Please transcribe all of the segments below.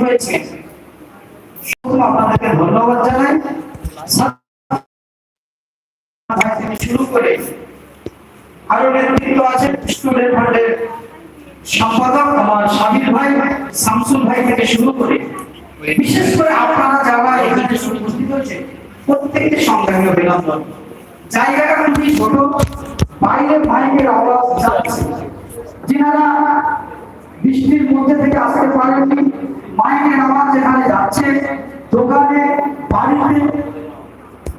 হয়েছে। আপনাদেরকে ধন্যবাদ জানাই। শুরু করে আরও নেতৃত্ব আছে স্টুডেন্ট ফান্ডের সম্পাদক আমার ভাই, শামসুল ভাই থেকে শুরু করে। বিশেষ করে আপনারা যারা এখানে উপস্থিত হয়েছে জায়গাটা খুবই ছোট আওয়াজ যাচ্ছে। বৃষ্টির মধ্যে থেকে আসতে পারেননি মাইকের আওয়াজ যেখানে যাচ্ছে দোকানে বাড়িতে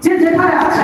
যে যেখানে আছে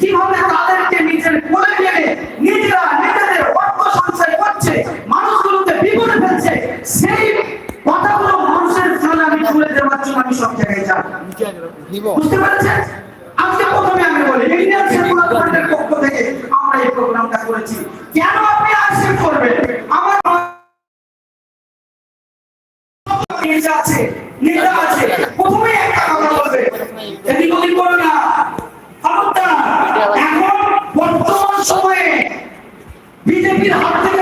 কীভাবে তাদেরকে নিজের কোলে নিয়ে নিজেরা নিজেদের অর্থ সঞ্চয় করছে, মানুষগুলোকে বিপদে ফেলছে, সেই কথাগুলো মানুষের সামনে আমি তুলে দেওয়ার জন্য আমি সব জায়গায় যাই বুঝতে পারছেন? আজকে প্রথমে আমি বলি ইন্ডিয়ান সেকুলার পক্ষ থেকে আমরা এই প্রোগ্রামটা করেছি। কেন আপনি আসেন করবেন? আমার আছে, নেতা আছে। প্রথমে এখন বর্তমান